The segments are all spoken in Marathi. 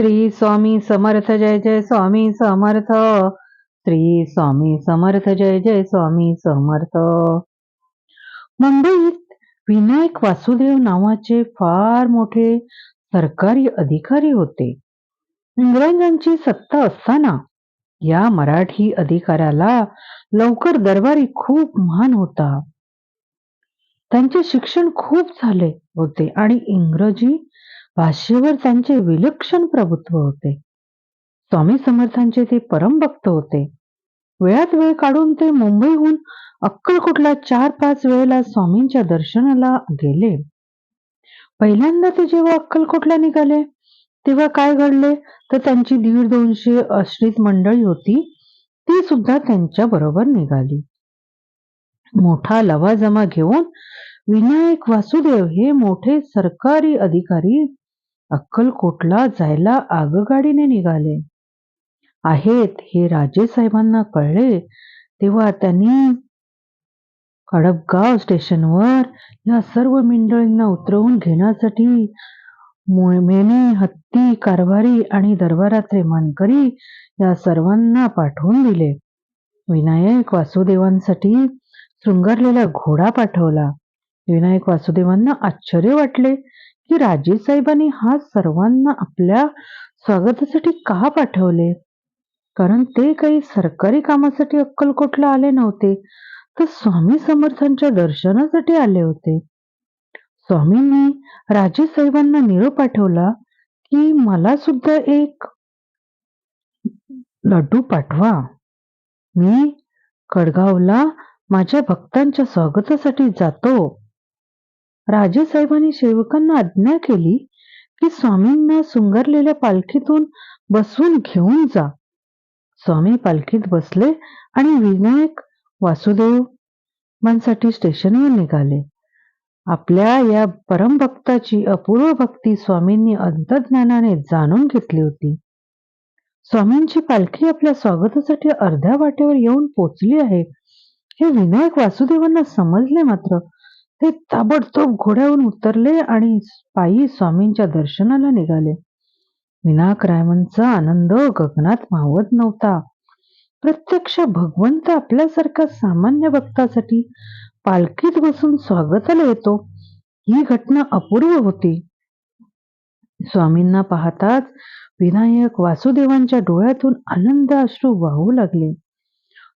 श्री स्वामी समर्थ जय जय स्वामी समर्थ. श्री स्वामी समर्थ जय जय स्वामी समर्थ. मुंबईत विनायक वासुदेव नावाचे फार मोठे सरकारी अधिकारी होते. इंग्रजांची सत्ता असताना या मराठी अधिकाऱ्याला लवकर दरबारी खूप महान होता. त्यांचे शिक्षण खूप झाले होते आणि इंग्रजी भाषेवर त्यांचे विलक्षण प्रभुत्व होते. स्वामी समर्थांचे ते परमभक्त होते. वेळात वेळ काढून ते मुंबईहून अक्कलकोटला चार पाच वेळेला स्वामींच्या दर्शनाला गेले. पहिल्यांदा ते जेव्हा अक्कलकोटला निघाले तेव्हा काय घडले? तर त्यांची दीड दोनशे आश्रित मंडळी होती ती सुद्धा त्यांच्या बरोबर निघाली. मोठा लवाजमा घेऊन विनायक वासुदेव हे मोठे सरकारी अधिकारी अक्कलकोटला जायला आगगाडीने निघाले. आहेत हे राजे साहेबांना कळले तेव्हा त्यांनी खडपगाव स्टेशनवर या सर्व मंडळींना उतरवून घेण्यासाठी मेने हत्ती कारभारी आणि दरबारातले मानकरी या सर्वांना पाठवून दिले. विनायक वासुदेवांसाठी शृंगारलेला घोडा पाठवला. विनायक वासुदेवांना आश्चर्य वाटले. की राजेसाहेबांनी हा सर्वांना आपल्या स्वागतासाठी का पाठवले? कारण ते काही सरकारी कामासाठी अक्कलकोटला आले नव्हते तर स्वामी समर्थांच्या दर्शनासाठी आले होते. स्वामींनी राजेसाहेबांना निरोप पाठवला की मला सुद्धा एक लड्डू पाठवा. मी कडगावला माझ्या भक्तांच्या स्वागतासाठी जातो. राजेसाहेबांनी सेवकांना आज्ञा केली की स्वामींना सुंगरलेल्या पालखीतून बसवून घेऊन जा. स्वामी पालखीत बसले आणि विनायक वासुदेवांसाठी स्टेशनवर निघाले. आपल्या या परमभक्ताची अपूर्व भक्ती स्वामींनी अंतर्ज्ञानाने जाणून घेतली होती. स्वामींची पालखी आपल्या स्वागतासाठी अर्ध्या वाटेवर येऊन पोचली आहे हे विनायक वासुदेवांना समजले मात्र ते ताबडतोब घोड्यावरून उतरले आणि पायी स्वामींच्या दर्शनाला निघाले. विनायकरायांचा आनंद गगनात मावत नव्हता. प्रत्यक्ष भगवंत आपल्यासारख्या सामान्य भक्तासाठी पालखीत बसून स्वागताला येतो. ही घटना अपूर्व होती. स्वामींना पाहताच विनायक वासुदेवांच्या डोळ्यातून आनंद अश्रू वाहू लागले.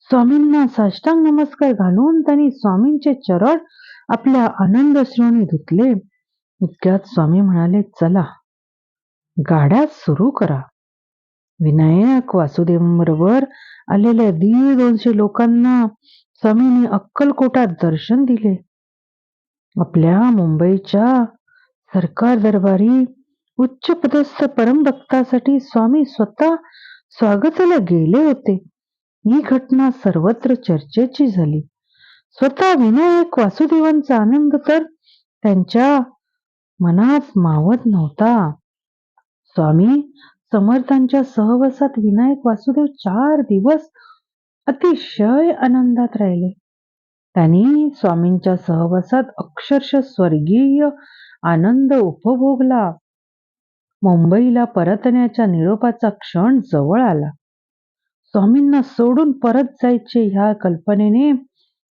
स्वामींना साष्टांग नमस्कार घालून त्यांनी स्वामींचे चरण आपल्या आनंद श्रोणी धुतले. इतक्यात स्वामी म्हणाले चला गाड्या सुरू करा. विनायक वासुदेवांबरोबर आलेल्या दीड दोनशे लोकांना स्वामींनी अक्कलकोटात दर्शन दिले. आपल्या मुंबईच्या सरकार दरबारी उच्च पदस्थ परमभक्तासाठी स्वामी स्वतः स्वागताला गेले होते. ही घटना सर्वत्र चर्चेची झाली. स्वतः विनायक वासुदेवांचा आनंद तर त्यांच्या मनात मावत नव्हता. स्वामी समर्थांच्या सहवासात विनायक वासुदेव चार दिवस अतिशय आनंदात राहिले. त्यांनी स्वामींच्या सहवासात अक्षरशः स्वर्गीय आनंद उपभोगला. मुंबईला परतण्याच्या निरोपाचा क्षण जवळ आला. स्वामींना सोडून परत जायचे ह्या कल्पनेने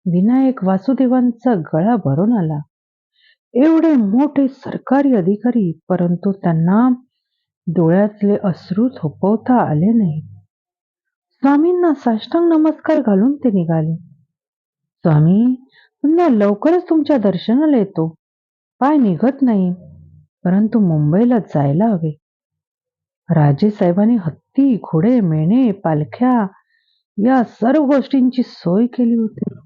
विनायक वासुदेवांचा गळा भरून आला. एवढे मोठे सरकारी अधिकारी परंतु त्यांना डोळ्यातले अश्रू थोपवता आले नाही. स्वामींना साष्टांग नमस्कार घालून ते निघाले. स्वामी पुन्हा लवकरच तुमच्या दर्शनाला येतो. पाय निघत नाही परंतु मुंबईला जायला हवे. राजे साहेबांनी हत्ती घोडे मेणे पालख्या या सर्व गोष्टींची सोय केली होती.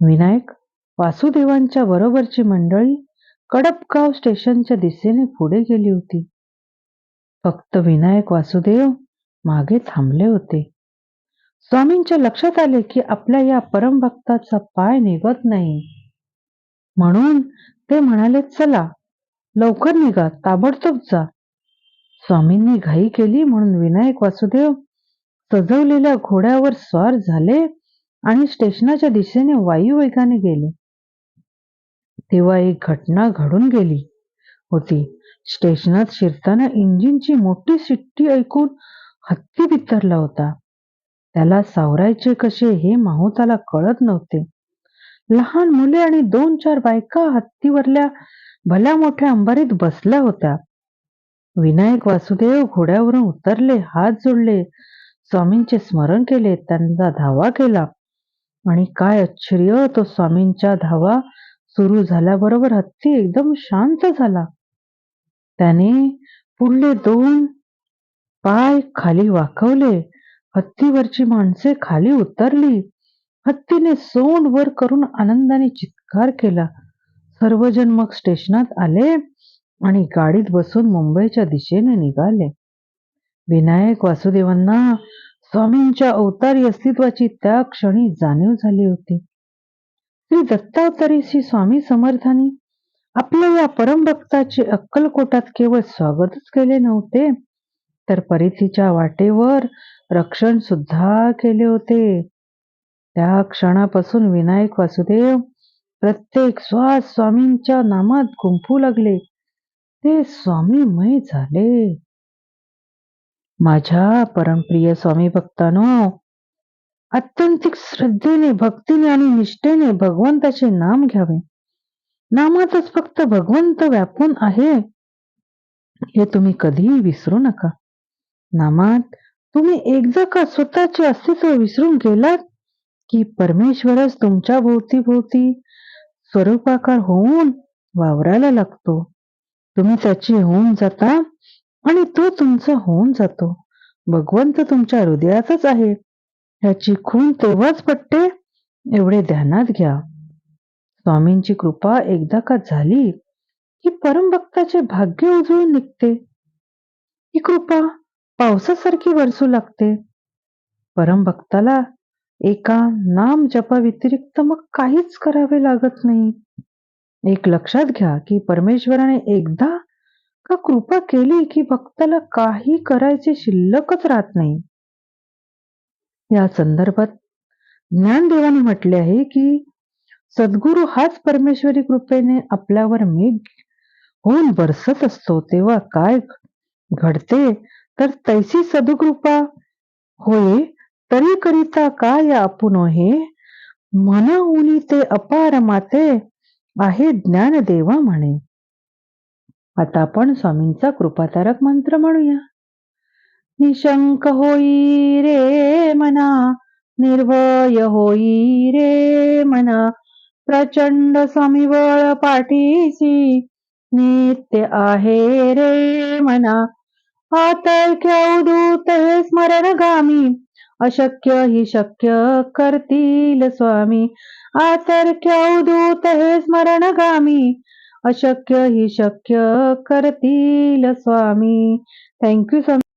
विनायक वासुदेवांच्या बरोबरची मंडळी कडपगाव स्टेशनच्या दिशेने पुढे गेली होती. फक्त विनायक वासुदेव मागे थांबले होते. स्वामींच्या लक्षात आले की आपल्या या परमभक्ताचा पाय निघत नाही. म्हणून ते म्हणाले चला लवकर निघा ताबडतोब जा. स्वामींनी घाई केली म्हणून विनायक वासुदेव सजवलेल्या घोड्यावर स्वार झाले आणि स्टेशनाच्या दिशेने वायुवेगाने गेले. तेव्हा एक घटना घडून गेली होती. स्टेशनात शिरताना इंजिनची मोठी शिट्टी ऐकून हत्ती बिथरला होता. त्याला सावरायचे कसे हे माहुताला कळत नव्हते. लहान मुले आणि दोन चार बायका हत्तीवरल्या भल्या मोठ्या अंबारीत बसल्या होत्या. विनायक वासुदेव घोड्यावरून उतरले हात जोडले. स्वामींचे स्मरण केले त्यांचा धावा केला. आणि काय आश्चर्य तो स्वामींच्या धावा सुरू झाल्याबरोबर हत्ती एकदम शांत झाला. त्याने पुढले दोन पाय खाली वाकवले. हत्तीवरची माणसे खाली उतरली. हत्तीने सोंड वर करून आनंदाने चित्कार केला. सर्वजण मग स्टेशनात आले आणि गाडीत बसून मुंबईच्या दिशेने निघाले. विनायक वासुदेवांना स्वामींच्या अवतारी अस्तित्वाची त्या क्षणी जाणीव झाली होती. श्री दत्तावतारी श्री स्वामी समर्थांनी आपल्या या परमभक्ताचे अक्कलकोटात केवळ स्वागतच केले नव्हते तर परिथीच्या वाटेवर रक्षण सुद्धा केले होते. त्या क्षणापासून विनायक वासुदेव प्रत्येक श्वास स्वामींच्या नामात गुंफू लागले. ते स्वामीमय झाले. माझ्या परमप्रिय स्वामी भक्तानो आत्यंतिक श्रद्धेने भक्तीने आणि निष्ठेने भगवंताचे नाम घ्यावे. नामातच फक्त भगवंत व्यापून आहे हे तुम्ही कधीही विसरू नका. नामात तुम्ही एकदा का स्वतःचे अस्तित्व विसरून गेलात की परमेश्वरच तुमच्या भोवती भोवती स्वरूपाकार होऊन वावरायला लागतो. तुम्ही त्याची होऊन जाता आणि तो तुमचा होऊन जातो. भगवंत तुमच्या हृदयातच आहे. ह्याची खून तेव्हाच पटते एवढे ध्यानात घ्या. स्वामींची कृपा एकदा का झाली की परमभक्ताचे भाग्य उजळून निघते. ही कृपा पावसासारखी वरसू लागते. परमभक्ताला एका नाम जपा व्यतिरिक्त मग काहीच करावे लागत नाही. एक लक्षात घ्या की परमेश्वराने एकदा का कृपा केली की भक्ताला काही करायचे शिल्लकच राहत नाही? या संदर्भात ज्ञानदेवाने म्हटले आहे की सद्गुरु हाच परमेश्वरी कृपेने आपल्यावर मेघ होऊन बरसत असतो तेव्हा काय घडते? तर तैसी सदुकृपा होय तरी करिता काय आपण हे म्हणून ते अपार माते आहे ज्ञानदेवा म्हणे. आता आपण स्वामींचा कृपातारक मंत्र म्हणूया. निशंक होई रे मना निर्भय होई रे मना प्रचंड स्वामीबळ पाठीसी नित्य आहे रे मना. आतर्क्य उदूत हे स्मरणगामी अशक्य हि शक्य करतील स्वामी. आतर्क्य उदूत हे स्मरणगामी अशक्य ही शक्य करतील स्वामी. थँक्यू स्वामी.